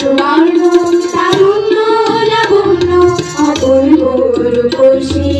সুবর্ণ তারুণ্য লাবণ্য অপূর্ব রূপসীর